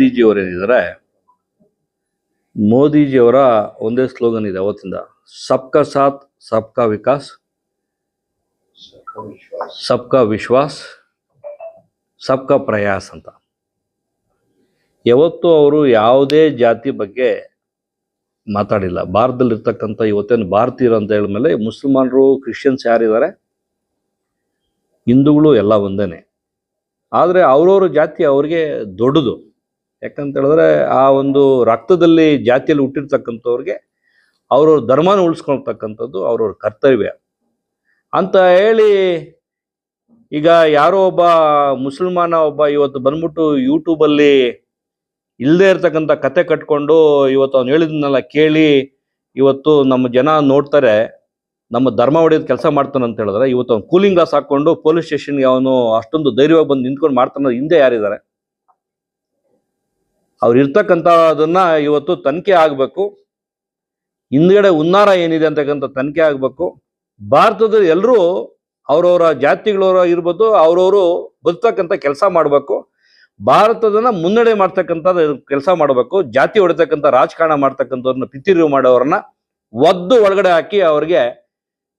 ಮೋದಿಜಿಯವರು ಏನಿದ್ದಾರೆ? ಮೋದಿಜಿಯವರ ಒಂದೇ ಸ್ಲೋಗನ್ ಇದೆ ಅವತ್ತಿಂದ. ಸಬ್ಕಾ ಸಾತ್ ಸಬ್ಕಾ ವಿಕಾಸ್, ಸಬ್ಕಾ ವಿಶ್ವಾಸ್, ಸಬ್ಕಾ ಪ್ರಯಾಸ್ ಅಂತ. ಯಾವತ್ತೂ ಅವರು ಯಾವುದೇ ಜಾತಿ ಬಗ್ಗೆ ಮಾತಾಡಿಲ್ಲ. ಭಾರತದಲ್ಲಿರ್ತಕ್ಕಂಥ ಇವತ್ತೇನು ಭಾರತೀಯರು ಅಂತ ಹೇಳಿದ್ಮೇಲೆ ಮುಸಲ್ಮಾನರು, ಕ್ರಿಶ್ಚಿಯನ್ಸ್ ಯಾರಿದ್ದಾರೆ? ಹಿಂದೂಗಳು ಎಲ್ಲ ಒಂದೇ ಆದರೆ ಅವರವ್ರ ಜಾತಿ ಅವ್ರಿಗೆ ದೊಡ್ಡದು. ಯಾಕಂತ ಹೇಳಿದ್ರೆ ಆ ಒಂದು ರಕ್ತದಲ್ಲಿ ಜಾತಿಯಲ್ಲಿ ಹುಟ್ಟಿರ್ತಕ್ಕಂಥವ್ರಿಗೆ ಅವ್ರವ್ರ ಧರ್ಮನ ಉಳಿಸ್ಕೊಳ್ತಕ್ಕಂಥದ್ದು ಅವ್ರವ್ರ ಕರ್ತವ್ಯ. ಅಂತ ಹೇಳಿ ಈಗ ಯಾರೋ ಒಬ್ಬ ಮುಸಲ್ಮಾನ ಒಬ್ಬ ಇವತ್ತು ಬಂದ್ಬಿಟ್ಟು ಯೂಟ್ಯೂಬಲ್ಲಿ ಇಲ್ಲದೆ ಇರ್ತಕ್ಕಂಥ ಕತೆ ಕಟ್ಕೊಂಡು ಇವತ್ತು ಅವ್ನು ಹೇಳಿದ್ನೆಲ್ಲ ಕೇಳಿ ಇವತ್ತು ನಮ್ಮ ಜನ ನೋಡ್ತಾರೆ, ನಮ್ಮ ಧರ್ಮ ಹೊಡೆಯೋದು ಕೆಲಸ ಮಾಡ್ತಾನೆ ಅಂತ ಹೇಳಿದ್ರೆ ಇವತ್ತು ಅವ್ನು ಕೂಲಿಂಗ್ ಗ್ಲಾಸ್ ಹಾಕೊಂಡು ಪೊಲೀಸ್ ಸ್ಟೇಷನ್ಗೆ ಅವನು ಅಷ್ಟೊಂದು ಧೈರ್ಯವಾಗಿ ಬಂದು ನಿಂತ್ಕೊಂಡು ಮಾಡ್ತಾನೆ ಹಿಂದೆ ಯಾರಿದ್ದಾರೆ. ಅವ್ರು ಇರ್ತಕ್ಕಂಥದನ್ನ ಇವತ್ತು ತನಿಖೆ ಆಗಬೇಕು. ಹಿಂದ್ಗಡೆ ಉನ್ನಾರ ಏನಿದೆ ಅಂತಕ್ಕಂಥ ತನಿಖೆ ಆಗಬೇಕು. ಭಾರತದ ಎಲ್ಲರೂ ಅವ್ರವ್ರ ಜಾತಿಗಳವರ ಇರ್ಬೋದು, ಅವ್ರವರು ಬದುಕ್ತಕ್ಕಂಥ ಕೆಲಸ ಮಾಡಬೇಕು. ಭಾರತದನ್ನ ಮುನ್ನಡೆ ಮಾಡ್ತಕ್ಕಂಥ ಕೆಲಸ ಮಾಡಬೇಕು. ಜಾತಿ ಹೊಡಿತಕ್ಕಂಥ ರಾಜಕಾರಣ ಮಾಡ್ತಕ್ಕಂಥವ್ರನ್ನ ಪಿತಿರಿವು ಮಾಡೋರನ್ನ ಒದ್ದು ಒಳಗಡೆ ಹಾಕಿ ಅವ್ರಿಗೆ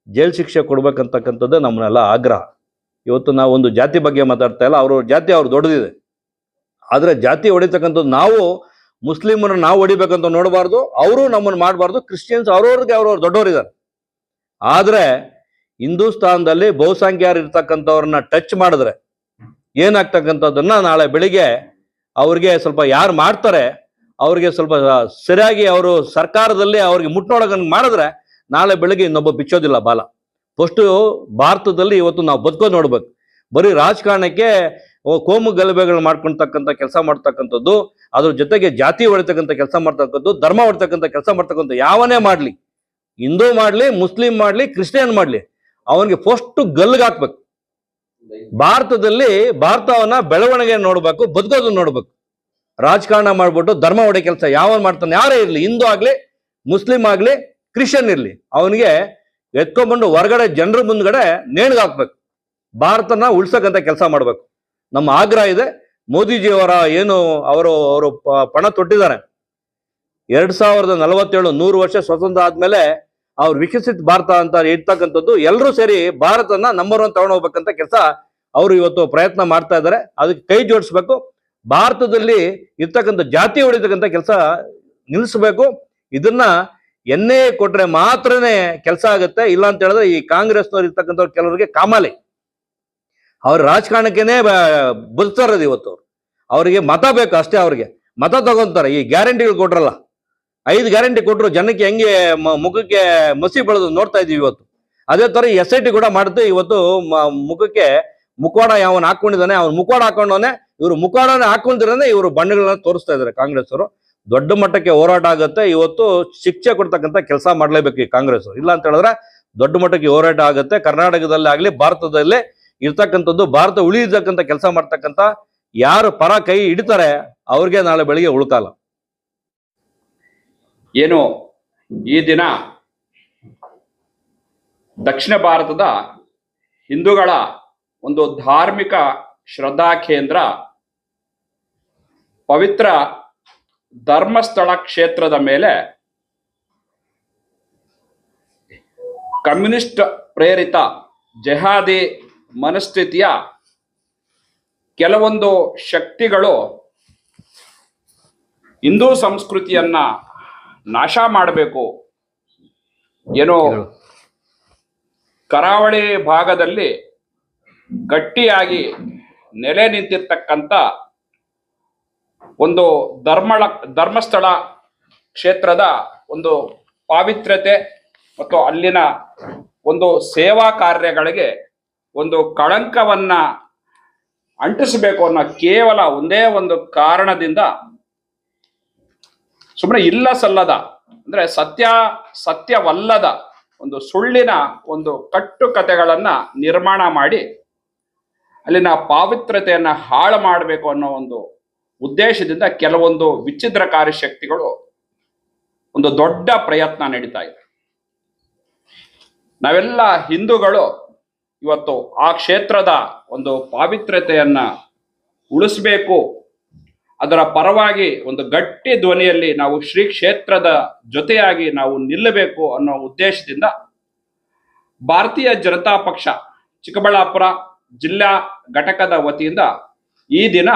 ಜೈಲ್ ಶಿಕ್ಷೆ ಕೊಡ್ಬೇಕಂತಕ್ಕಂಥದ್ದು ನಮ್ಮನ್ನೆಲ್ಲ ಆಗ್ರಹ. ಇವತ್ತು ನಾವು ಒಂದು ಜಾತಿ ಬಗ್ಗೆ ಮಾತಾಡ್ತಾ ಇಲ್ಲ ಅವ್ರವ್ರ ಜಾತಿ ಅವ್ರು ದೊಡ್ಡದಿದೆ. ಆದರೆ ಜಾತಿ ಹೊಡಿತಕ್ಕಂಥದ್ದು ನಾವು, ಮುಸ್ಲಿಮರನ್ನ ನಾವು ಹೊಡಿಬೇಕಂತ ನೋಡಬಾರ್ದು, ಅವರು ನಮ್ಮನ್ನು ಮಾಡಬಾರ್ದು, ಕ್ರಿಶ್ಚಿಯನ್ಸ್ ಅವ್ರವ್ರಿಗೆ ಅವ್ರವ್ರು ದೊಡ್ಡವರಿದ್ದಾರೆ. ಆದರೆ ಹಿಂದೂಸ್ತಾನದಲ್ಲಿ ಬಹುಸಂಖ್ಯಾರು ಇರ್ತಕ್ಕಂಥವ್ರನ್ನ ಟಚ್ ಮಾಡಿದ್ರೆ ಏನಾಗ್ತಕ್ಕಂಥದ್ದನ್ನ ನಾಳೆ ಬೆಳಿಗ್ಗೆ ಅವ್ರಿಗೆ ಸ್ವಲ್ಪ ಯಾರು ಮಾಡ್ತಾರೆ, ಅವ್ರಿಗೆ ಸ್ವಲ್ಪ ಸರಿಯಾಗಿ ಅವರು ಸರ್ಕಾರದಲ್ಲಿ ಅವ್ರಿಗೆ ಮುಟ್ನೊಳಗಂಗೆ ಮಾಡಿದ್ರೆ ನಾಳೆ ಬೆಳಿಗ್ಗೆ ಇನ್ನೊಬ್ಬ ಬಿಚ್ಚೋದಿಲ್ಲ ಬಾಲ. ಫಸ್ಟು ಭಾರತದಲ್ಲಿ ಇವತ್ತು ನಾವು ಬದುಕೋದು ನೋಡ್ಬೇಕು. ಬರೀ ರಾಜಕಾರಣಕ್ಕೆ ಕೋಮು ಗಲಭೆಗಳು ಮಾಡ್ಕೊಳ್ತಕ್ಕಂಥ ಕೆಲಸ ಮಾಡ್ತಕ್ಕಂಥದ್ದು, ಅದ್ರ ಜೊತೆಗೆ ಜಾತಿ ಹೊಡಿತಕ್ಕಂಥ ಕೆಲಸ ಮಾಡ್ತಕ್ಕಂಥದ್ದು, ಧರ್ಮ ಹೊಡಿತಕ್ಕಂಥ ಕೆಲಸ ಮಾಡ್ತಕ್ಕಂಥ ಯಾವನೇ ಮಾಡಲಿ, ಹಿಂದೂ ಮಾಡಲಿ, ಮುಸ್ಲಿಂ ಮಾಡಲಿ, ಕ್ರಿಶ್ಚಿಯನ್ ಮಾಡಲಿ, ಅವನಿಗೆ ಫಸ್ಟ್ ಗಲ್ಗಾಕ್ಬೇಕು ಭಾರತದಲ್ಲಿ ಭಾರತವನ್ನ ಬೆಳವಣಿಗೆ ನೋಡ್ಬೇಕು, ಬದುಕೋದನ್ನ ನೋಡ್ಬೇಕು. ರಾಜಕಾರಣ ಮಾಡ್ಬಿಟ್ಟು ಧರ್ಮ ಹೊಡೆ ಕೆಲಸ ಯಾವನ್ ಮಾಡ್ತಾನೆ, ಯಾರೇ ಇರ್ಲಿ, ಹಿಂದೂ ಆಗ್ಲಿ, ಮುಸ್ಲಿಂ ಆಗ್ಲಿ, ಕ್ರಿಶ್ಚಿಯನ್ ಇರ್ಲಿ, ಅವನಿಗೆ ಎತ್ಕೊಂಡ್ಬಂದು ಹೊರಗಡೆ ಜನರ ಮುಂದ್ಗಡೆ ನೇಣಿಗೆ ಹಾಕ್ಬೇಕು ಭಾರತನ ಉಳ್ಸಕ್ಕಂತ ಕೆಲಸ ಮಾಡ್ಬೇಕು. ನಮ್ಮ ಆಗ್ರಹ ಇದೆ. ಮೋದಿಜಿಯವರ ಏನು ಅವರು ಅವರು ಪಣ ತೊಟ್ಟಿದ್ದಾರೆ. ಎರಡ್ ಸಾವಿರದ ನಲವತ್ತೇಳು ನೂರು ವರ್ಷ ಸ್ವತಂತ್ರ ಆದ್ಮೇಲೆ ಅವ್ರು ವಿಕಸಿತ ಭಾರತ ಅಂತ ಇರ್ತಕ್ಕಂಥದ್ದು ಎಲ್ಲರೂ ಸೇರಿ ಭಾರತನ ನಂಬರ್ ಒನ್ ತಗೊಂಡು ಹೋಗ್ಬೇಕಂತ ಕೆಲಸ ಅವರು ಇವತ್ತು ಪ್ರಯತ್ನ ಮಾಡ್ತಾ ಇದ್ದಾರೆ. ಅದಕ್ಕೆ ಕೈ ಜೋಡಿಸ್ಬೇಕು. ಭಾರತದಲ್ಲಿ ಇರ್ತಕ್ಕಂಥ ಜಾತಿ ಹೊಡಿತಕ್ಕಂಥ ಕೆಲಸ ನಿಲ್ಲಿಸ್ಬೇಕು ಇದನ್ನ ಎನ್ನೇ ಕೊಟ್ರೆ ಮಾತ್ರನೇ ಕೆಲಸ ಆಗುತ್ತೆ. ಇಲ್ಲ ಅಂತ ಹೇಳಿದ್ರೆ ಈ ಕಾಂಗ್ರೆಸ್ನವ್ರು ಇರ್ತಕ್ಕಂಥವ್ರು ಕೆಲವರಿಗೆ ಕಾಮಾಲಿ. ಅವ್ರ ರಾಜಕಾರಣಕ್ಕೇನೆ ಬದುಕ್ತಾರದು ಇವತ್ತು ಅವ್ರು. ಅವರಿಗೆ ಮತ ಬೇಕು ಅಷ್ಟೇ ಅವ್ರಿಗೆ. ಮತ ತಗೊಂತಾರೆ. ಈ ಗ್ಯಾರಂಟಿಗಳು ಕೊಟ್ರಲ್ಲ. ಐದು ಗ್ಯಾರಂಟಿ ಕೊಟ್ಟರು ಜನಕ್ಕೆ ಹೆಂಗೆ ಮುಖಕ್ಕೆ ಮಸಿ ಬೆಳೆದು ನೋಡ್ತಾ ಇದೀವಿ ಇವತ್ತು. ಅದೇ ತರ ಎಸ್ ಐ ಟಿ ಕೂಡ ಮಾಡುತ್ತೆ ಇವತ್ತು ಮುಖಕ್ಕೆ ಮುಖವಾಡ ಯಾವನ್ ಹಾಕೊಂಡಿದ್ದಾನೆ, ಅವ್ನು ಮುಖವಾಡ ಹಾಕೊಂಡವನೆ, ಇವರು ಮುಖವಾಡನ ಹಾಕೊಂಡಿರೋನೆ ಇವರು ಬಣ್ಣಗಳನ್ನ ತೋರಿಸ್ತಾ ಇದ್ದಾರೆ ಕಾಂಗ್ರೆಸ್ ಅವರು ದೊಡ್ಡ ಮಟ್ಟಕ್ಕೆ ಹೋರಾಟ ಆಗುತ್ತೆ. ಇವತ್ತು ಶಿಕ್ಷೆ ಕೊಡ್ತಕ್ಕಂಥ ಕೆಲಸ ಮಾಡ್ಲೇಬೇಕು ಈ ಕಾಂಗ್ರೆಸ್ ಇಲ್ಲ ಅಂತ ಹೇಳಿದ್ರೆ ದೊಡ್ಡ ಮಟ್ಟಕ್ಕೆ ಹೋರಾಟ ಆಗುತ್ತೆ. ಕರ್ನಾಟಕದಲ್ಲಿ ಆಗ್ಲಿ ಭಾರತದಲ್ಲಿ ಇರ್ತಕ್ಕಂಥದ್ದು, ಭಾರತ ಉಳಿಯತಕ್ಕಂಥ ಕೆಲಸ ಮಾಡ್ತಕ್ಕಂಥ ಯಾರು ಪರ ಕೈ ಹಿಡಿತಾರೆ, ಅವ್ರಿಗೆ ನಾಳೆ ಬೆಳಿಗ್ಗೆ ಉಳ್ಕಾಲ. ಏನು, ಈ ದಿನ ದಕ್ಷಿಣ ಭಾರತದ ಹಿಂದೂಗಳ ಒಂದು ಧಾರ್ಮಿಕ ಶ್ರದ್ಧಾ ಕೇಂದ್ರ ಪವಿತ್ರ ಧರ್ಮಸ್ಥಳ ಕ್ಷೇತ್ರದ ಮೇಲೆ ಕಮ್ಯುನಿಸ್ಟ್ ಪ್ರೇರಿತ ಜೆಹಾದಿ ಮನಸ್ಥಿತಿಯ ಕೆಲವೊಂದು ಶಕ್ತಿಗಳು ಹಿಂದೂ ಸಂಸ್ಕೃತಿಯನ್ನ ನಾಶ ಮಾಡಬೇಕು ಏನೋ ಕರಾವಳಿ ಭಾಗದಲ್ಲಿ ಗಟ್ಟಿಯಾಗಿ ನೆಲೆ ನಿಂತಿರ್ತಕ್ಕಂಥ ಒಂದು ಧರ್ಮಳ ಧರ್ಮಸ್ಥಳ ಕ್ಷೇತ್ರದ ಒಂದು ಪಾವಿತ್ರ್ಯತೆ ಮತ್ತು ಅಲ್ಲಿನ ಒಂದು ಸೇವಾ ಕಾರ್ಯಗಳಿಗೆ ಒಂದು ಕಳಂಕವನ್ನ ಅಂಟಿಸಬೇಕು ಅನ್ನೋ ಕೇವಲ ಒಂದೇ ಒಂದು ಕಾರಣದಿಂದ ಸುಮ್ಮನೆ ಇಲ್ಲ ಸಲ್ಲದ ಅಂದ್ರೆ ಸತ್ಯ, ಸತ್ಯವಲ್ಲದ ಒಂದು ಸುಳ್ಳಿನ ಒಂದು ಕಟ್ಟು ಕಥೆಗಳನ್ನ ನಿರ್ಮಾಣ ಮಾಡಿ ಅಲ್ಲಿನ ಪಾವಿತ್ರತೆಯನ್ನ ಹಾಳು ಮಾಡಬೇಕು ಅನ್ನೋ ಒಂದು ಉದ್ದೇಶದಿಂದ ಕೆಲವೊಂದು ವಿಚ್ಛಿದ್ರಕಾರಿ ಶಕ್ತಿಗಳು ಒಂದು ದೊಡ್ಡ ಪ್ರಯತ್ನ ನಡೀತಾ ಇದೆ. ನಾವೆಲ್ಲ ಹಿಂದೂಗಳು ಇವತ್ತು ಆ ಕ್ಷೇತ್ರದ ಒಂದು ಪಾವಿತ್ರ್ಯತೆಯನ್ನ ಉಳಿಸ್ಬೇಕು. ಅದರ ಪರವಾಗಿ ಒಂದು ಗಟ್ಟಿ ಧ್ವನಿಯಲ್ಲಿ ನಾವು ಶ್ರೀ ಕ್ಷೇತ್ರದ ಜೊತೆಯಾಗಿ ನಾವು ನಿಲ್ಲಬೇಕು ಅನ್ನೋ ಉದ್ದೇಶದಿಂದ ಭಾರತೀಯ ಜನತಾ ಪಕ್ಷ ಚಿಕ್ಕಬಳ್ಳಾಪುರ ಜಿಲ್ಲಾ ಘಟಕದ ವತಿಯಿಂದ ಈ ದಿನ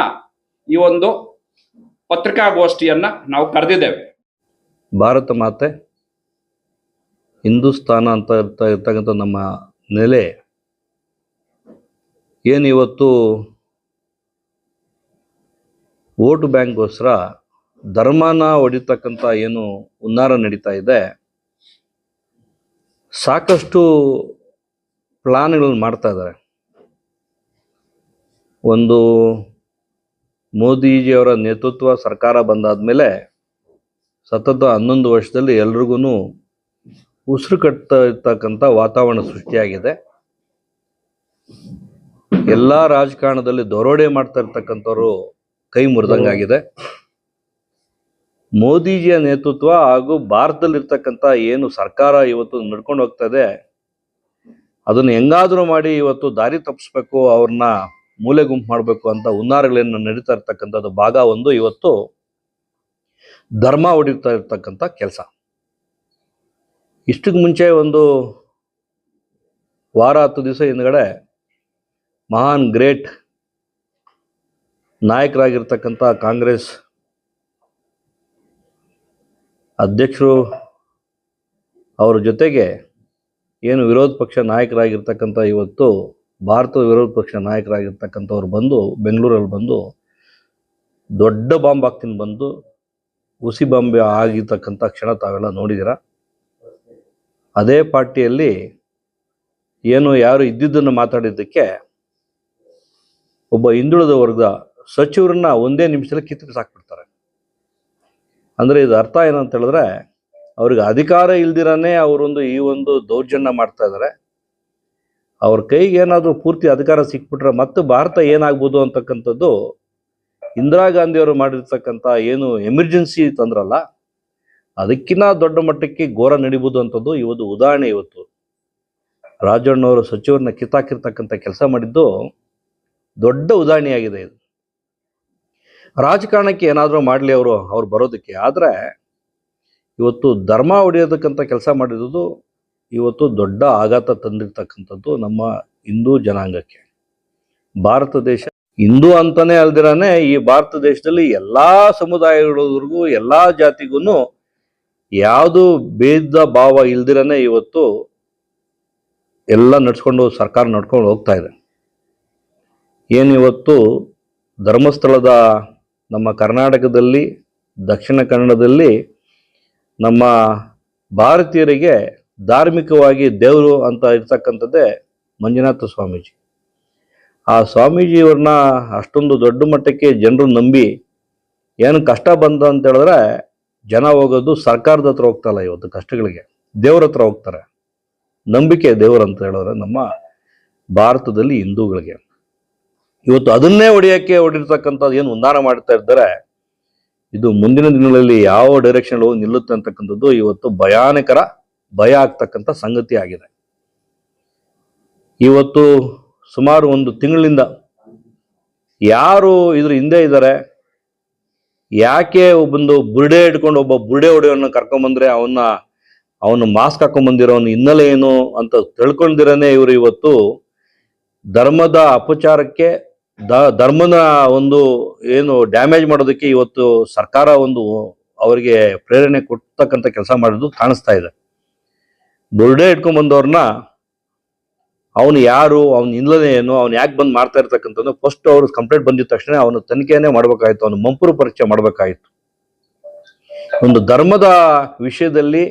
ಈ ಒಂದು ಪತ್ರಿಕಾಗೋಷ್ಠಿಯನ್ನ ನಾವು ಕರೆದಿದ್ದೇವೆ. ಭಾರತ ಮಾತೆ ಹಿಂದೂಸ್ತಾನ ಅಂತ ಇರ್ತ ಇರ್ತಕ್ಕಂಥ ನಮ್ಮ ನೆಲೆ ಏನು ಇವತ್ತು ವೋಟ್ ಬ್ಯಾಂಕ್ಗೋಸ್ಕರ ಧರ್ಮನ ಹೊಡಿತಕ್ಕಂಥ ಏನು ಹುನ್ನಾರ ನಡೀತಾ ಇದೆ, ಸಾಕಷ್ಟು ಪ್ಲಾನ್ಗಳನ್ನು ಮಾಡ್ತಾ ಇದ್ದಾರೆ. ಒಂದು ಮೋದಿಜಿಯವರ ನೇತೃತ್ವ ಸರ್ಕಾರ ಬಂದಾದ ಮೇಲೆ ಸತತ ಹನ್ನೊಂದು ವರ್ಷದಲ್ಲಿ ಎಲ್ರಿಗೂ ಉಸಿರು ಕಟ್ತಾ ಇರ್ತಕ್ಕಂಥ ವಾತಾವರಣ ಸೃಷ್ಟಿಯಾಗಿದೆ. ಎಲ್ಲ ರಾಜಕಾರಣದಲ್ಲಿ ದರೋಡೆ ಮಾಡ್ತಾ ಇರ್ತಕ್ಕಂಥವ್ರು ಕೈ ಮುರಿದಂಗಾಗಿದೆ. ಮೋದಿಜಿಯ ನೇತೃತ್ವ ಹಾಗೂ ಭಾರತದಲ್ಲಿರ್ತಕ್ಕಂಥ ಏನು ಸರ್ಕಾರ ಇವತ್ತು ನಡ್ಕೊಂಡು ಹೋಗ್ತಾ ಇದೆ, ಅದನ್ನು ಹೆಂಗಾದರೂ ಮಾಡಿ ಇವತ್ತು ದಾರಿ ತಪ್ಪಿಸ್ಬೇಕು, ಅವ್ರನ್ನ ಮೂಲೆ ಗುಂಪು ಮಾಡಬೇಕು ಅಂತ ಹುನ್ನಾರಗಳನ್ನು ನಡೀತಾ ಇರ್ತಕ್ಕಂಥದ್ದು ಭಾಗ ಒಂದು. ಇವತ್ತು ಧರ್ಮ ಹೊಡಿತಾ ಇರ್ತಕ್ಕಂಥ ಕೆಲಸ. ಇಷ್ಟಕ್ಕೆ ಮುಂಚೆ ಒಂದು ವಾರ ಹತ್ತು ದಿವಸ ಹಿಂದ್ಗಡೆ ಮಹಾನ್, ಗ್ರೇಟ್ ನಾಯಕರಾಗಿರ್ತಕ್ಕಂಥ ಕಾಂಗ್ರೆಸ್ ಅಧ್ಯಕ್ಷರು ಅವರ ಜೊತೆಗೆ ಏನು ವಿರೋಧ ಪಕ್ಷ ನಾಯಕರಾಗಿರ್ತಕ್ಕಂಥ ಇವತ್ತು ಭಾರತದ ವಿರೋಧ ಪಕ್ಷ ನಾಯಕರಾಗಿರ್ತಕ್ಕಂಥವ್ರು ಬಂದು, ಬೆಂಗಳೂರಲ್ಲಿ ಬಂದು ದೊಡ್ಡ ಬಾಂಬ್ ಹಾಕ್ತೀನಿ ಬಂದು ಹುಸಿ ಬಾಂಬೆ ಆಗಿರ್ತಕ್ಕಂಥ ಕ್ಷಣ ತಾವೆಲ್ಲ ನೋಡಿದ್ದೀರ? ಅದೇ ಪಾರ್ಟಿಯಲ್ಲಿ ಏನು ಯಾರು ಇದ್ದಿದ್ದನ್ನು ಮಾತಾಡಿದ್ದಕ್ಕೆ ಒಬ್ಬ ಹಿಂದುಳಿದ ವರ್ಗದ ಸಚಿವರನ್ನ ಒಂದೇ ನಿಮಿಷದಲ್ಲಿ ಕಿತ್ತು ಸಾಕ್ಬಿಡ್ತಾರೆ. ಅಂದರೆ ಇದು ಅರ್ಥ ಏನಂತ ಹೇಳಿದ್ರೆ, ಅವ್ರಿಗೆ ಅಧಿಕಾರ ಇಲ್ದಿರನೇ ಅವರೊಂದು ಈ ಒಂದು ದೌರ್ಜನ್ಯ ಮಾಡ್ತಾ ಇದ್ದಾರೆ. ಅವ್ರ ಕೈಗೆ ಏನಾದರೂ ಪೂರ್ತಿ ಅಧಿಕಾರ ಸಿಕ್ಬಿಟ್ರೆ ಮತ್ತೆ ಭಾರತ ಏನಾಗ್ಬೋದು ಅಂತಕ್ಕಂಥದ್ದು ಇಂದಿರಾ ಗಾಂಧಿಯವರು ಮಾಡಿರ್ತಕ್ಕಂಥ ಏನು ಎಮರ್ಜೆನ್ಸಿ ತಂದ್ರಲ್ಲ ಅದಕ್ಕಿಂತ ದೊಡ್ಡ ಮಟ್ಟಕ್ಕೆ ಘೋರ ನಡಿಬೋದು ಅಂತದ್ದು ಇವತ್ತು ಉದಾಹರಣೆ ಇವತ್ತು. ರಾಜಣ್ಣವರು ಸಚಿವರನ್ನ ಕಿತ್ತಾಕಿರ್ತಕ್ಕಂಥ ಕೆಲಸ ಮಾಡಿದ್ದು ದೊಡ್ಡ ಉದಾಹರಣೆಯಾಗಿದೆ ಇದು. ರಾಜಕಾರಣಕ್ಕೆ ಏನಾದರೂ ಮಾಡಲಿ ಅವರು, ಅವ್ರು ಬರೋದಕ್ಕೆ. ಆದರೆ ಇವತ್ತು ಧರ್ಮ ಹೊಡೆಯೋದಕ್ಕಂಥ ಕೆಲಸ ಮಾಡಿರೋದು ಇವತ್ತು ದೊಡ್ಡ ಆಘಾತ ತಂದಿರ್ತಕ್ಕಂಥದ್ದು ನಮ್ಮ ಹಿಂದೂ ಜನಾಂಗಕ್ಕೆ. ಭಾರತ ದೇಶ ಹಿಂದೂ ಅಂತಲೇ ಅಲ್ದಿರಾನೆ ಈ ಭಾರತ ದೇಶದಲ್ಲಿ ಎಲ್ಲ ಸಮುದಾಯಗಳವರೆಗೂ, ಎಲ್ಲಾ ಜಾತಿಗೂ ಯಾವುದು ಭೇದ ಭಾವ ಇಲ್ದಿರಾನೆ ಇವತ್ತು ಎಲ್ಲ ನಡ್ಸ್ಕೊಂಡು ಸರ್ಕಾರ ನಡ್ಕೊಂಡು ಹೋಗ್ತಾ ಇದೆ. ಏನು ಇವತ್ತು ಧರ್ಮಸ್ಥಳದ ನಮ್ಮ ಕರ್ನಾಟಕದಲ್ಲಿ, ದಕ್ಷಿಣ ಕನ್ನಡದಲ್ಲಿ ನಮ್ಮ ಭಾರತೀಯರಿಗೆ ಧಾರ್ಮಿಕವಾಗಿ ದೇವರು ಅಂತ ಇರ್ತಕ್ಕಂಥದ್ದೇ ಮಂಜುನಾಥ ಸ್ವಾಮೀಜಿ. ಆ ಸ್ವಾಮೀಜಿಯವ್ರನ್ನ ಅಷ್ಟೊಂದು ದೊಡ್ಡ ಮಟ್ಟಕ್ಕೆ ಜನರು ನಂಬಿ ಏನು ಕಷ್ಟ ಬಂದ ಅಂತ ಹೇಳಿದ್ರೆ ಜನ ಹೋಗೋದು ಸರ್ಕಾರದ ಹತ್ರ ಹೋಗ್ತಲ್ಲ ಇವತ್ತು ಕಷ್ಟಗಳಿಗೆ. ದೇವ್ರ ಹತ್ರ ಹೋಗ್ತಾರೆ. ನಂಬಿಕೆ ದೇವರು ಅಂತ ಹೇಳಿದ್ರೆ ನಮ್ಮ ಭಾರತದಲ್ಲಿ ಹಿಂದೂಗಳಿಗೆ. ಇವತ್ತು ಅದನ್ನೇ ಹೊಡೆಯೋಕ್ಕೆ ಹೊಡಿರ್ತಕ್ಕಂಥದ್ದು ಏನು ಉನ್ನಾರ ಮಾಡ್ತಾ ಇದ್ದಾರೆ ಇದು ಮುಂದಿನ ದಿನಗಳಲ್ಲಿ ಯಾವ ಡೈರೆಕ್ಷನ್ ಹೋಗಿ ನಿಲ್ಲುತ್ತೆ ಅಂತಕ್ಕಂಥದ್ದು ಇವತ್ತು ಭಯಾನಕರ ಭಯ ಆಗ್ತಕ್ಕಂಥ ಸಂಗತಿ ಆಗಿದೆ. ಇವತ್ತು ಸುಮಾರು ಒಂದು ತಿಂಗಳಿಂದ ಯಾರು ಇದ್ರ ಹಿಂದೆ ಇದ್ದಾರೆ, ಯಾಕೆ ಒಬ್ಬಂದು ಬುರ್ಡೆ ಇಟ್ಕೊಂಡು ಒಬ್ಬ ಬುರ್ಡೆ ಹೊಡೆಯೋನ್ನ ಕರ್ಕೊಂಬಂದ್ರೆ ಅವನ್ನ ಅವನು ಮಾಸ್ಕ್ ಹಾಕೊಂಡ್ಬಂದಿರೋನು ಹಿನ್ನೆಲೆ ಏನು ಅಂತ ತಿಳ್ಕೊಂಡಿರನೇ ಇವರು ಇವತ್ತು ಧರ್ಮದ ಅಪಚಾರಕ್ಕೆ ದ, ಧರ್ಮನ ಒಂದು ಏನು ಡ್ಯಾಮೇಜ್ ಮಾಡೋದಕ್ಕೆ ಇವತ್ತು ಸರ್ಕಾರ ಒಂದು ಅವರಿಗೆ ಪ್ರೇರಣೆ ಕೊಡ್ತಕ್ಕಂಥ ಕೆಲಸ ಮಾಡೋದು ಕಾಣಿಸ್ತಾ ಇದೆ. ಬುರ್ಡೆ ಇಟ್ಕೊಂಡ್ ಬಂದವ್ರನ್ನ ಅವನು ಯಾರು, ಅವನ ಇಲ್ಲದೆ ಏನು, ಅವ್ನು ಯಾಕೆ ಬಂದು ಮಾಡ್ತಾ ಇರ್ತಕ್ಕಂಥದ್ದು ಫಸ್ಟ್ ಅವ್ರ ಕಂಪ್ಲೇಂಟ್ ಬಂದಿದ ತಕ್ಷಣ ಅವನು ತನಿಖೆನೇ ಮಾಡ್ಬೇಕಾಯ್ತು, ಅವನು ಮಂಪುರು ಪರೀಕ್ಷೆ ಮಾಡ್ಬೇಕಾಯ್ತು. ಒಂದು ಧರ್ಮದ ವಿಷಯದಲ್ಲಿ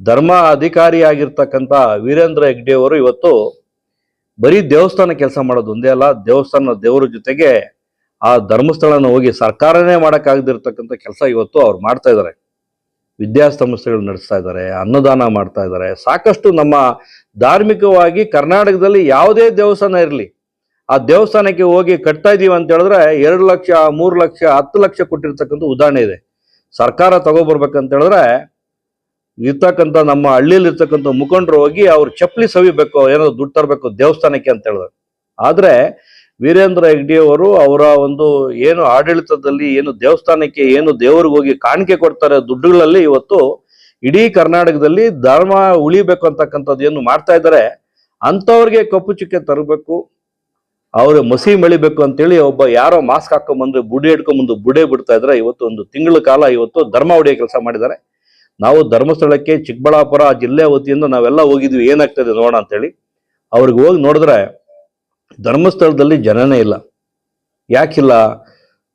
ಧರ್ಮ ಅಧಿಕಾರಿಯಾಗಿರ್ತಕ್ಕಂಥ ವೀರೇಂದ್ರ ಹೆಗ್ಡೆ ಅವರು ಇವತ್ತು ಬರೀ ದೇವಸ್ಥಾನ ಕೆಲಸ ಮಾಡೋದು ಒಂದೇ ಅಲ್ಲ, ದೇವಸ್ಥಾನ ದೇವರ ಜೊತೆಗೆ ಆ ಧರ್ಮಸ್ಥಳನ ಹೋಗಿ ಸರ್ಕಾರನೇ ಮಾಡೋಕ್ಕಾಗದಿರ್ತಕ್ಕಂಥ ಕೆಲಸ ಇವತ್ತು ಅವ್ರು ಮಾಡ್ತಾ ಇದ್ದಾರೆ. ವಿದ್ಯಾಸಂಸ್ಥೆಗಳು ನಡೆಸ್ತಾ ಇದ್ದಾರೆ, ಅನ್ನದಾನ ಮಾಡ್ತಾ ಇದ್ದಾರೆ. ಸಾಕಷ್ಟು ನಮ್ಮ ಧಾರ್ಮಿಕವಾಗಿ ಕರ್ನಾಟಕದಲ್ಲಿ ಯಾವುದೇ ದೇವಸ್ಥಾನ ಇರಲಿ, ಆ ದೇವಸ್ಥಾನಕ್ಕೆ ಹೋಗಿ ಕಟ್ತಾ ಇದ್ದೀವಿ ಅಂತ ಹೇಳಿದ್ರೆ ಎರಡು ಲಕ್ಷ, ಮೂರು ಲಕ್ಷ, ಹತ್ತು ಲಕ್ಷ ಕೊಟ್ಟಿರ್ತಕ್ಕಂಥ ಉದಾಹರಣೆ ಇದೆ. ಸರ್ಕಾರ ತಗೋಬರ್ಬೇಕಂತ ಹೇಳಿದ್ರೆ ಇರ್ತಕ್ಕಂಥ ನಮ್ಮ ಹಳ್ಳಿಯಲ್ಲಿ ಇರ್ತಕ್ಕಂಥ ಮುಖಂಡರು ಹೋಗಿ ಅವ್ರು ಚಪ್ಪಲಿ ಸವಿಬೇಕು ಏನೋ ದುಡ್ಡು ತರಬೇಕು ದೇವಸ್ಥಾನಕ್ಕೆ ಅಂತ ಹೇಳಿದ್ರು. ಆದ್ರೆ ವೀರೇಂದ್ರ ಹೆಗ್ಡಿಯವರು ಅವರ ಒಂದು ಏನು ಆಡಳಿತದಲ್ಲಿ, ಏನು ದೇವಸ್ಥಾನಕ್ಕೆ, ಏನು ದೇವರಿಗೆ ಹೋಗಿ ಕಾಣಿಕೆ ಕೊಡ್ತಾರೆ ದುಡ್ಡುಗಳಲ್ಲಿ ಇವತ್ತು ಇಡೀ ಕರ್ನಾಟಕದಲ್ಲಿ ಧರ್ಮ ಉಳಿಬೇಕು ಅಂತಕ್ಕಂಥದ್ದು ಏನು ಮಾಡ್ತಾ ಇದ್ದಾರೆ, ಅಂಥವ್ರಿಗೆ ಕಪ್ಪು ಚುಕ್ಕೆ ತರಬೇಕು, ಅವ್ರ ಮಸಿ ಮಳಿಬೇಕು ಅಂತೇಳಿ ಒಬ್ಬ ಯಾರೋ ಮಾಸ್ಕ್ ಹಾಕೊಂಬಂದ್ರೆ ಬುಡಿ ಹಿಡ್ಕೊಂಬಂದು ಬುಡೆ ಬಿಡ್ತಾ ಇದ್ರೆ ಇವತ್ತು ಒಂದು ತಿಂಗಳ ಕಾಲ ಇವತ್ತು ಧರ್ಮ ಹೊಡೆಯೋ ಕೆಲಸ ಮಾಡಿದ್ದಾರೆ. ನಾವು ಧರ್ಮಸ್ಥಳಕ್ಕೆ ಚಿಕ್ಕಬಳ್ಳಾಪುರ ಜಿಲ್ಲೆ ವತಿಯಿಂದ ನಾವೆಲ್ಲ ಹೋಗಿದ್ವಿ, ಏನಾಗ್ತದೆ ನೋಡೋಣ ಅಂತೇಳಿ. ಅವ್ರಿಗೆ ಹೋಗಿ ನೋಡಿದ್ರೆ ಧರ್ಮಸ್ಥಳದಲ್ಲಿ ಜನನೇ ಇಲ್ಲ. ಯಾಕಿಲ್ಲ?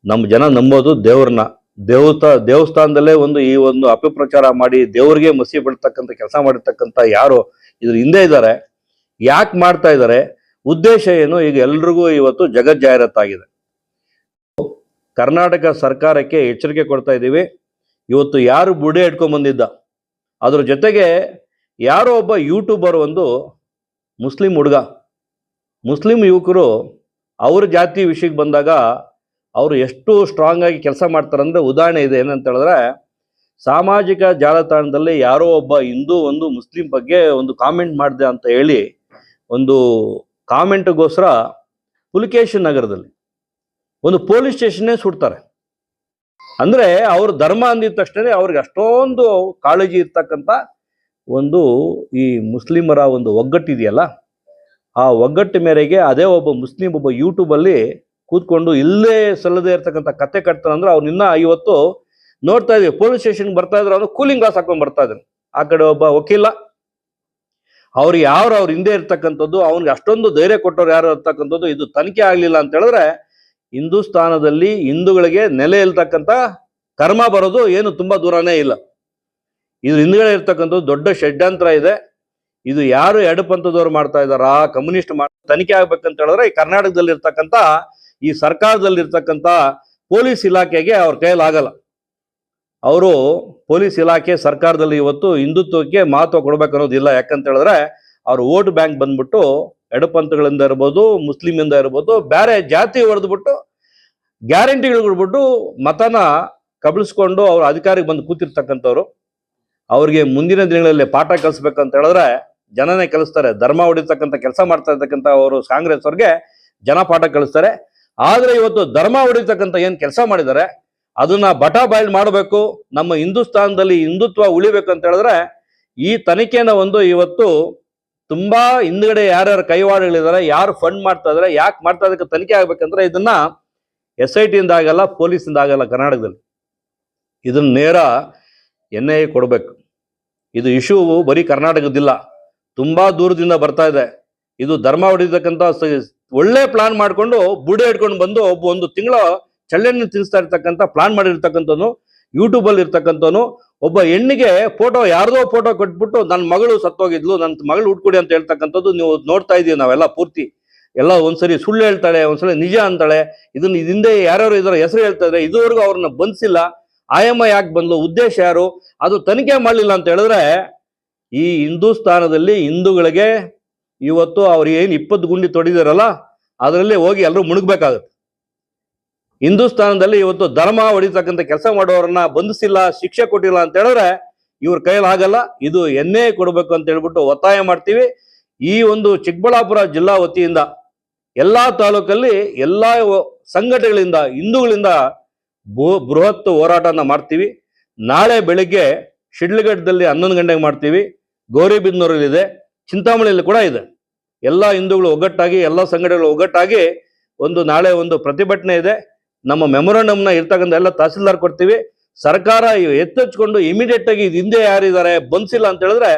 ನಮ್ಮ ಜನ ನಂಬೋದು ದೇವ್ರನ್ನ. ದೇವತ, ದೇವಸ್ಥಾನದಲ್ಲೇ ಒಂದು ಈ ಒಂದು ಅಪಪ್ರಚಾರ ಮಾಡಿ ದೇವ್ರಿಗೆ ಮಸಿ ಬಿಡ್ತಕ್ಕಂಥ ಕೆಲಸ ಮಾಡಿರ್ತಕ್ಕಂಥ ಯಾರು ಇದ್ರ ಹಿಂದೆ ಇದ್ದಾರೆ. ಯಾಕೆ ಮಾಡ್ತಾ ಇದ್ದಾರೆ? ಉದ್ದೇಶ ಏನು? ಈಗ ಎಲ್ರಿಗೂ ಇವತ್ತು ಜಗತ್ ಕರ್ನಾಟಕ ಸರ್ಕಾರಕ್ಕೆ ಎಚ್ಚರಿಕೆ ಕೊಡ್ತಾ ಇದ್ದೀವಿ. ಇವತ್ತು ಯಾರು ಬುಡೆ ಇಟ್ಕೊಂಡ್ ಬಂದಿದ್ದ? ಅದ್ರ ಜೊತೆಗೆ ಯಾರೋ ಒಬ್ಬ ಯೂಟ್ಯೂಬರ್ ಒಂದು ಮುಸ್ಲಿಂ ಹುಡುಗ, ಮುಸ್ಲಿಂ ಯುವಕರು ಅವ್ರ ಜಾತಿ ವಿಷಯಕ್ಕೆ ಬಂದಾಗ ಅವರು ಎಷ್ಟು ಸ್ಟ್ರಾಂಗ್ ಆಗಿ ಕೆಲಸ ಮಾಡ್ತಾರಂದ್ರೆ ಉದಾಹರಣೆ ಇದೆ. ಏನಂತ ಹೇಳಿದ್ರೆ ಸಾಮಾಜಿಕ ಜಾಲತಾಣದಲ್ಲಿ ಯಾರೋ ಒಬ್ಬ ಹಿಂದೂ ಒಂದು ಮುಸ್ಲಿಂ ಬಗ್ಗೆ ಒಂದು ಕಾಮೆಂಟ್ ಮಾಡಿದೆ ಅಂತ ಹೇಳಿ ಒಂದು ಕಾಮೆಂಟ್ಗೋಸ್ಕರ ಪುಲಿಕೇಶನ್ ನಗರದಲ್ಲಿ ಒಂದು ಪೊಲೀಸ್ ಸ್ಟೇಷನ್ನೇ ಸುಡ್ತಾರೆ. ಅಂದ್ರೆ ಅವ್ರ ಧರ್ಮ ಅಂದಿದ ತಕ್ಷಣ ಅವ್ರಿಗೆ ಅಷ್ಟೊಂದು ಕಾಳಜಿ ಇರ್ತಕ್ಕಂಥ ಒಂದು ಈ ಮುಸ್ಲಿಮರ ಒಂದು ಒಗ್ಗಟ್ಟಿದೆಯಲ್ಲ ಆ ಒಗ್ಗಟ್ಟು ಮೇರೆಗೆ ಅದೇ ಒಬ್ಬ ಮುಸ್ಲಿಂ, ಒಬ್ಬ ಯೂಟ್ಯೂಬಲ್ಲಿ ಕೂತ್ಕೊಂಡು ಇಲ್ಲೇ ಸಲ್ಲದೆ ಇರ್ತಕ್ಕಂಥ ಕತೆ ಕಟ್ತಾನಂದ್ರೆ ಅಂದ್ರೆ ಅವ್ನಿನ್ನ ಇವತ್ತು ನೋಡ್ತಾ ಇದ್ವಿ ಪೊಲೀಸ್ ಸ್ಟೇಷನ್ ಬರ್ತಾ ಇದ್ರು ಅವನು ಕೂಲಿಂಗ್ ಗ್ಲಾಸ್ ಹಾಕೊಂಡ್ ಬರ್ತಾ ಇದ್ರು. ಆ ಕಡೆ ಒಬ್ಬ ವಕೀಲ, ಅವ್ರು ಯಾರು ಅವ್ರ ಹಿಂದೆ ಇರ್ತಕ್ಕಂಥದ್ದು, ಅವ್ನಿಗೆ ಅಷ್ಟೊಂದು ಧೈರ್ಯ ಕೊಟ್ಟವ್ರು ಯಾರು ಇರ್ತಕ್ಕಂಥದ್ದು, ಇದು ತನಿಖೆ ಆಗಲಿಲ್ಲ ಅಂತ ಹೇಳಿದ್ರೆ ಹಿಂದೂಸ್ತಾನದಲ್ಲಿ ಹಿಂದೂಗಳಿಗೆ ನೆಲೆ ಇಲ್ತಕ್ಕಂಥ ಕರ್ಮ ಬರೋದು ಏನು ತುಂಬಾ ದೂರನೇ ಇಲ್ಲ. ಇದು ಹಿಂದ್ಗಡೆ ಇರ್ತಕ್ಕಂಥದ್ದು ದೊಡ್ಡ ಷಡ್ಯಂತ್ರ ಇದೆ. ಇದು ಯಾರು ಎಡಪಂಥದವ್ರು ಮಾಡ್ತಾ ಇದಾರಾ? ಕಮ್ಯುನಿಸ್ಟ್ ಮಾಡ್, ತನಿಖೆ ಆಗ್ಬೇಕಂತ ಹೇಳಿದ್ರೆ ಈ ಕರ್ನಾಟಕದಲ್ಲಿ ಇರ್ತಕ್ಕಂಥ, ಈ ಸರ್ಕಾರದಲ್ಲಿ ಇರ್ತಕ್ಕಂಥ ಪೊಲೀಸ್ ಇಲಾಖೆಗೆ ಅವ್ರ ಕೈಯಲ್ಲಿ ಆಗಲ್ಲ. ಅವರು ಪೊಲೀಸ್ ಇಲಾಖೆ ಸರ್ಕಾರದಲ್ಲಿ ಇವತ್ತು ಹಿಂದುತ್ವಕ್ಕೆ ಮಹತ್ವ ಕೊಡ್ಬೇಕು ಅನ್ನೋದಿಲ್ಲ ಯಾಕಂತ ಹೇಳಿದ್ರೆ ಅವ್ರ ವೋಟ್ ಬ್ಯಾಂಕ್ ಬಂದ್ಬಿಟ್ಟು ಎಡಪಂಥಗಳಿಂದ ಇರ್ಬೋದು, ಮುಸ್ಲಿಮಿಂದ ಇರ್ಬೋದು ಬೇರೆ ಜಾತಿ ಹೊಡೆದ್ಬಿಟ್ಟು ಗ್ಯಾರಂಟಿಗಳು ಕೊಡ್ಬಿಟ್ಟು ಮತನ ಕಬಳಿಸ್ಕೊಂಡು ಅವ್ರ ಅಧಿಕಾರಿಗೆ ಬಂದು ಕೂತಿರ್ತಕ್ಕಂಥವ್ರು. ಅವ್ರಿಗೆ ಮುಂದಿನ ದಿನಗಳಲ್ಲಿ ಪಾಠ ಕಲಿಸ್ಬೇಕಂತ ಹೇಳಿದ್ರೆ ಜನನೇ ಕಲಿಸ್ತಾರೆ. ಧರ್ಮ ಹೊಡಿತಕ್ಕಂಥ ಕೆಲಸ ಮಾಡ್ತಾ ಇರ್ತಕ್ಕಂಥ ಅವರು ಕಾಂಗ್ರೆಸ್ ಅವ್ರಿಗೆ ಜನ ಪಾಠ ಕಲಿಸ್ತಾರೆ. ಆದರೆ ಇವತ್ತು ಧರ್ಮ ಹೊಡಿತಕ್ಕಂಥ ಏನು ಕೆಲಸ ಮಾಡಿದ್ದಾರೆ, ಅದನ್ನ ಬಟಾ ಬಾಯ್ಲ್ ಮಾಡಬೇಕು, ನಮ್ಮ ಹಿಂದೂಸ್ತಾನದಲ್ಲಿ ಹಿಂದುತ್ವ ಉಳಿಬೇಕು ಅಂತ ಹೇಳಿದ್ರೆ ಈ ತನಿಖೆನ ಒಂದು ಇವತ್ತು ತುಂಬಾ ಹಿಂದ್ಗಡೆ ಯಾರ್ಯಾರು ಕೈವಾಡಗಳಿದ್ದಾರೆ ಯಾರು ಫಂಡ್ ಮಾಡ್ತಾ ಇದಾರೆ, ಯಾಕೆ ಮಾಡ್ತಾ ಇದಕ್ಕೆ ತನಿಖೆ ಆಗ್ಬೇಕಂದ್ರೆ ಇದನ್ನ ಎಸ್ ಐ ಟಿಯಿಂದ ಆಗಲ್ಲ ಇಂದ ಆಗಲ್ಲ ಕರ್ನಾಟಕದಲ್ಲಿ. ಇದನ್ನ ನೇರ ಎನ್ ಐ ಕೊಡಬೇಕು. ಇದು ಇಶ್ಯೂ ಬರೀ ಕರ್ನಾಟಕದಿಲ್ಲ, ತುಂಬಾ ದೂರದಿಂದ ಬರ್ತಾ ಇದೆ. ಇದು ಧರ್ಮ ಹೊಡಿತಕ್ಕಂಥ ಸ- ಒಳ್ಳೆ ಪ್ಲಾನ್ ಮಾಡ್ಕೊಂಡು ಬುಡೆ ಹಿಡ್ಕೊಂಡು ಬಂದು ಒಬ್ಬ ಒಂದು ತಿಂಗಳ ಚಳ್ಳೆಣ್ಣೆ ತಿನ್ನಿಸ್ತಾ ಇರ್ತಕ್ಕಂಥ ಪ್ಲಾನ್ ಮಾಡಿರ್ತಕ್ಕಂಥವ್ನು ಯೂಟ್ಯೂಬ್ ಅಲ್ಲಿ ಇರ್ತಕ್ಕಂಥವ್ನು ಒಬ್ಬ ಹೆಣ್ಣಿಗೆ ಫೋಟೋ ಯಾರ್ದೋ ಫೋಟೋ ಕೊಟ್ಬಿಟ್ಟು ನನ್ನ ಮಗಳು ಸತ್ತೋಗಿದ್ಲು ನನ್ನ ಮಗಳು ಹುಟ್ಕೊಡಿ ಅಂತ ಹೇಳ್ತಕ್ಕಂಥದ್ದು ನೀವು ನೋಡ್ತಾ ಇದೀವಿ ನಾವೆಲ್ಲ ಪೂರ್ತಿ. ಎಲ್ಲ ಒಂದ್ಸರಿ ಸುಳ್ಳು ಹೇಳ್ತಾಳೆ, ಒಂದ್ಸರಿ ನಿಜ ಅಂತಾಳೆ. ಇದನ್ನ ಹಿಂದೆ ಯಾರ್ಯಾರು ಇದರ ಹೆಸರು ಹೇಳ್ತಾ ಇದ್ರೆ. ಇದುವರೆಗೂ ಅವ್ರನ್ನ ಬಂಧಿಸಿಲ್ಲ. ಆಯಮ್ಮ ಯಾಕೆ ಬಂದ್ಲು, ಉದ್ದೇಶ ಯಾರು? ಅದು ತನಿಖೆ ಮಾಡಲಿಲ್ಲ ಅಂತ ಹೇಳಿದ್ರೆ ಈ ಹಿಂದೂಸ್ತಾನದಲ್ಲಿ ಹಿಂದೂಗಳಿಗೆ ಇವತ್ತು ಅವ್ರು ಏನು ಇಪ್ಪತ್ತು ಗುಂಡಿ ತೊಡಿದಾರಲ್ಲ, ಅದರಲ್ಲಿ ಹೋಗಿ ಎಲ್ಲರೂ ಮುಳುಗ್ಬೇಕಾಗುತ್ತೆ ಹಿಂದೂಸ್ತಾನದಲ್ಲಿ ಇವತ್ತು ಧರ್ಮ ಹೊಡಿತಕ್ಕಂಥ ಕೆಲಸ ಮಾಡೋರನ್ನ ಬಂಧಿಸಿಲ್ಲ, ಶಿಕ್ಷೆ ಕೊಟ್ಟಿಲ್ಲ ಅಂತ ಹೇಳಿದ್ರೆ ಇವ್ರ ಕೈಯಲ್ಲಿ ಆಗಲ್ಲ. ಇದು ಎನ್ನೇ ಕೊಡಬೇಕು ಅಂತ ಹೇಳ್ಬಿಟ್ಟು ಒತ್ತಾಯ ಮಾಡ್ತೀವಿ. ಈ ಒಂದು ಚಿಕ್ಕಬಳ್ಳಾಪುರ ಜಿಲ್ಲಾ ವತಿಯಿಂದ ಎಲ್ಲಾ ತಾಲೂಕಲ್ಲಿ ಎಲ್ಲಾ ಸಂಘಟನೆಗಳಿಂದ, ಹಿಂದೂಗಳಿಂದ ಬೃಹತ್ ಹೋರಾಟನ ಮಾಡ್ತೀವಿ. ನಾಳೆ ಬೆಳಿಗ್ಗೆ ಶಿಡ್ಲಘಟ್ಟದಲ್ಲಿ ಹನ್ನೊಂದು ಗಂಟೆಗೆ ಮಾಡ್ತೀವಿ. ಗೌರಿಬಿದನೂರಲ್ಲಿದೆ. ಚಿಂತಾಮಣಿಯಲ್ಲಿ ಕೂಡ ಇದೆ. ಎಲ್ಲ ಹಿಂದೂಗಳು ಒಗ್ಗಟ್ಟಾಗಿ, ಎಲ್ಲ ಸಂಘಟನೆಗಳು ಒಗ್ಗಟ್ಟಾಗಿ ಒಂದು ನಾಳೆ ಒಂದು ಪ್ರತಿಭಟನೆ ಇದೆ. ನಮ್ಮ ಮೆಮೊರಾಂಡಮ್ನ ಇರ್ತಕ್ಕಂಥ ಎಲ್ಲ ತಹಸೀಲ್ದಾರ್ ಕೊಡ್ತೀವಿ. ಸರ್ಕಾರ ಎತ್ತಚ್ಕೊಂಡು ಇಮಿಡಿಯೇಟ್ ಆಗಿ ಇದು ಹಿಂದೆ ಯಾರಿದ್ದಾರೆ ಬನ್ಸಿಲ್ಲ ಅಂತ ಹೇಳಿದ್ರೆ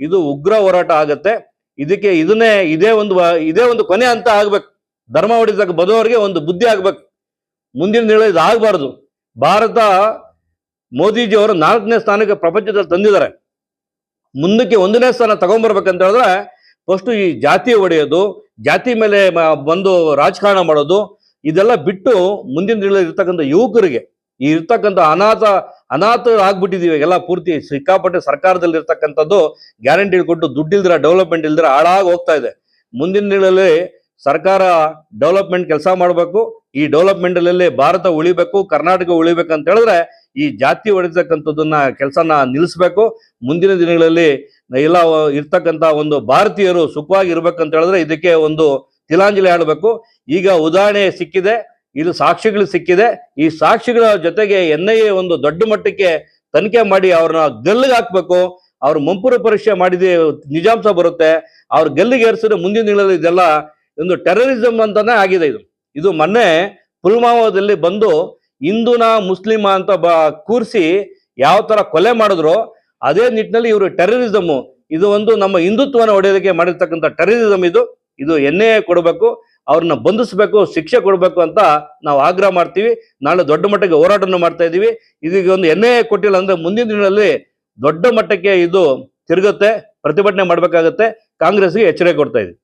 ಇದು ಉಗ್ರ ಹೋರಾಟ ಆಗತ್ತೆ. ಇದಕ್ಕೆ ಇದನ್ನೇ ಇದೇ ಒಂದು ಇದೇ ಒಂದು ಕೊನೆ ಅಂತ ಆಗ್ಬೇಕು. ಧರ್ಮ ಹೊಡಿತಕ್ಕ ಬದೋರಿಗೆ ಒಂದು ಬುದ್ಧಿ ಆಗ್ಬೇಕು. ಮುಂದಿನ ದಿನ ಇದು ಆಗಬಾರ್ದು. ಭಾರತ ಮೋದಿಜಿ ಅವರು ನಾಲ್ಕನೇ ಸ್ಥಾನಕ್ಕೆ ಪ್ರಪಂಚದಲ್ಲಿ ತಂದಿದ್ದಾರೆ. ಮುಂದಕ್ಕೆ ಒಂದನೇ ಸ್ಥಾನ ತಗೊಂಡ್ಬರ್ಬೇಕಂತ ಹೇಳಿದ್ರೆ ಫಸ್ಟ್ ಈ ಜಾತಿ ಒಡೆಯೋದು, ಜಾತಿ ಮೇಲೆ ಬಂದು ರಾಜಕಾರಣ ಮಾಡೋದು ಇದೆಲ್ಲ ಬಿಟ್ಟು ಮುಂದಿನ ದಿನಗಳಲ್ಲಿ ಇರ್ತಕ್ಕಂಥ ಯುವಕರಿಗೆ ಈ ಇರ್ತಕ್ಕಂಥ ಅನಾಥ ಅನಾಥ ಆಗ್ಬಿಟ್ಟಿದೀವಿ ಎಲ್ಲ ಪೂರ್ತಿ ಸಿಕ್ಕಾಪಟ್ಟೆ ಸರ್ಕಾರದಲ್ಲಿ ಇರ್ತಕ್ಕಂಥದ್ದು ಗ್ಯಾರಂಟಿ ಕೊಟ್ಟು ದುಡ್ಡಿಲ್ದಿರ ಡೆವಲಪ್ಮೆಂಟ್ ಇಲ್ದಿರ ಹಾಳಾಗಿ ಹೋಗ್ತಾ ಇದೆ. ಮುಂದಿನ ದಿನಗಳಲ್ಲಿ ಸರ್ಕಾರ ಡೆವಲಪ್ಮೆಂಟ್ ಕೆಲಸ ಮಾಡಬೇಕು. ಈ ಡೆವಲಪ್ಮೆಂಟ್ ಅಲ್ಲಿ ಭಾರತ ಉಳಿಬೇಕು, ಕರ್ನಾಟಕ ಉಳಿಬೇಕು ಅಂತ ಹೇಳಿದ್ರೆ ಈ ಜಾತಿ ಹೊಡಿತಕ್ಕಂಥದ್ದನ್ನ ಕೆಲಸನ ನಿಲ್ಲಿಸ್ಬೇಕು. ಮುಂದಿನ ದಿನಗಳಲ್ಲಿ ಎಲ್ಲ ಇರ್ತಕ್ಕಂಥ ಒಂದು ಭಾರತೀಯರು ಸುಖವಾಗಿ ಇರ್ಬೇಕಂತ ಹೇಳಿದ್ರೆ ಇದಕ್ಕೆ ಒಂದು ತಿಲಾಂಜಲಿ ಆಡಬೇಕು ಈಗ ಉದಾಹರಣೆ ಸಿಕ್ಕಿದೆ, ಇದು ಸಾಕ್ಷಿಗಳು ಸಿಕ್ಕಿದೆ. ಈ ಸಾಕ್ಷಿಗಳ ಜೊತೆಗೆ ಎನ್ ಐ ಎ ಒಂದು ದೊಡ್ಡ ಮಟ್ಟಕ್ಕೆ ತನಿಖೆ ಮಾಡಿ ಅವ್ರನ್ನ ಗಲ್ಲಿಗೆ ಹಾಕ್ಬೇಕು. ಅವ್ರ ಮಂಪುರ ಪರೀಕ್ಷೆ ಮಾಡಿದ ನಿಜಾಂಶ ಬರುತ್ತೆ. ಅವ್ರ ಗಲ್ಲಿಗೆ ಏರಿಸಿದ್ರೆ ಮುಂದಿನ ದಿನಗಳಲ್ಲಿ ಇದೆಲ್ಲ ಒಂದು ಟೆರರಿಸಂ ಅಂತಾನೆ ಆಗಿದೆ ಇದು. ಇದು ಮೊನ್ನೆ ಪುಲ್ವಾಮಾದಲ್ಲಿ ಬಂದು ಹಿಂದೂನ ಮುಸ್ಲಿಮ ಅಂತ ಬ ಕೂರಿಸಿ ಯಾವ ತರ ಕೊಲೆ ಮಾಡಿದ್ರು, ಅದೇ ನಿಟ್ಟಿನಲ್ಲಿ ಇವರು ಟೆರರಿಸಮ್ ಇದು ಒಂದು ನಮ್ಮ ಹಿಂದುತ್ವನ ಹೊಡೆಯೋದಕ್ಕೆ ಮಾಡಿರ್ತಕ್ಕಂಥ ಟೆರರಿಸಮ್ ಇದು. ಇದು ಎನ್ ಐ ಕೊಡಬೇಕು, ಅವ್ರನ್ನ ಬಂಧಿಸಬೇಕು, ಶಿಕ್ಷೆ ಕೊಡಬೇಕು ಅಂತ ನಾವು ಆಗ್ರಹ ಮಾಡ್ತೀವಿ. ನಾಳೆ ದೊಡ್ಡ ಮಟ್ಟಕ್ಕೆ ಹೋರಾಟವನ್ನು ಮಾಡ್ತಾ ಇದೀವಿ. ಇದೀಗ ಒಂದು ಎನ್ ಐ ಕೊಟ್ಟಿಲ್ಲ ಅಂದ್ರೆ ಮುಂದಿನ ದಿನಗಳಲ್ಲಿ ದೊಡ್ಡ ಮಟ್ಟಕ್ಕೆ ಇದು ತಿರುಗುತ್ತೆ, ಪ್ರತಿಭಟನೆ ಮಾಡ್ಬೇಕಾಗತ್ತೆ. ಕಾಂಗ್ರೆಸ್ಗೆ ಎಚ್ಚರಿಕೆ ಕೊಡ್ತಾ ಇದೀವಿ.